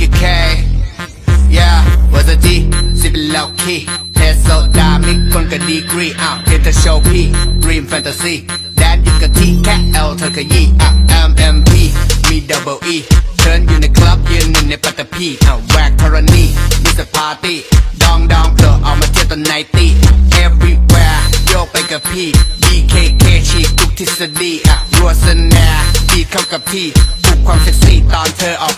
กี่เค yeah ว่าจะดีสิเป็นเหล่คคีเทสโซดามีคนกับดีกรีอ้าวเพียงแต่โชว์พี่ dream fantasy แดนอยู่กับที่แค่เอลเธอขยี้อะ MMP มี double E เชิญอยู่ในคลับยืนหนึ่งในปัตตพีอ้าวแวกธรณีมิสปาร์ตี้ดองดองเธอออกมาเที่ยวตอนไนตี้ everywhere โยกไปกับพี่ BKK ฉีกทุกทฤษฎีอะรัวเสน่ห์ดีเข้ากับพี่ปลุกความเซ็กซี่ตอน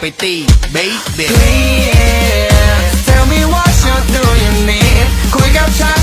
appetite, baby. Please, tell me what you're doing, need. Quick up time.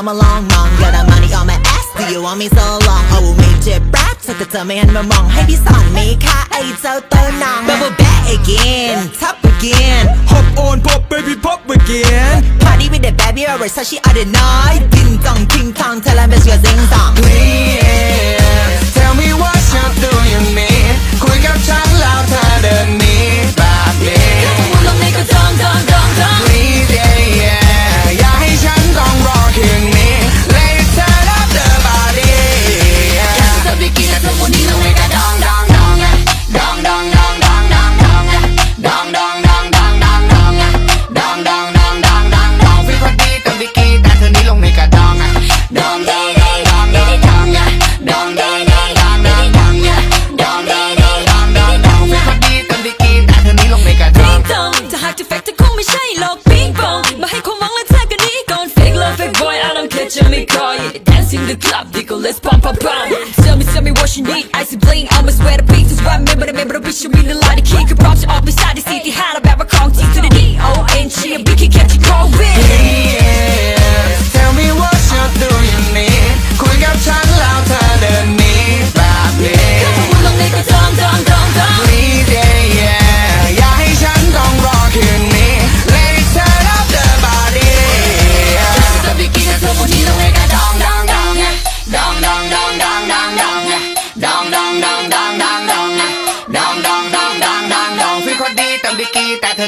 come along mong Got the money on my ass, do you want me so long? Oh, me chip rap, took it to me and my mong Hey, this on me, ka ay so to nong Bubble back again, top again. Hop on, pop baby, pop again. Party with the baby, alright, so she all the night? Ding dong, ding dong, tell her miss your zing the club, nigga, let's pump, pump, pump Tell me, tell me what you need, I see bling, I'm a sweater, pink the pieces. member, remember, member, the bitch, you mean light. lot of kick Props, you all beside the city, how about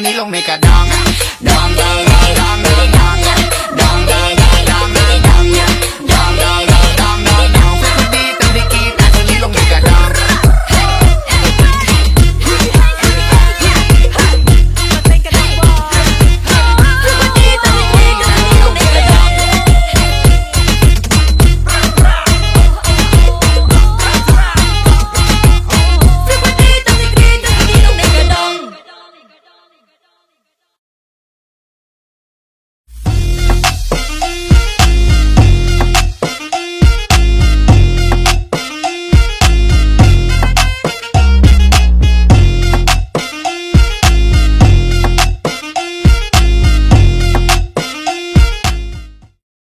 นี้ลงในกระดองดองดอง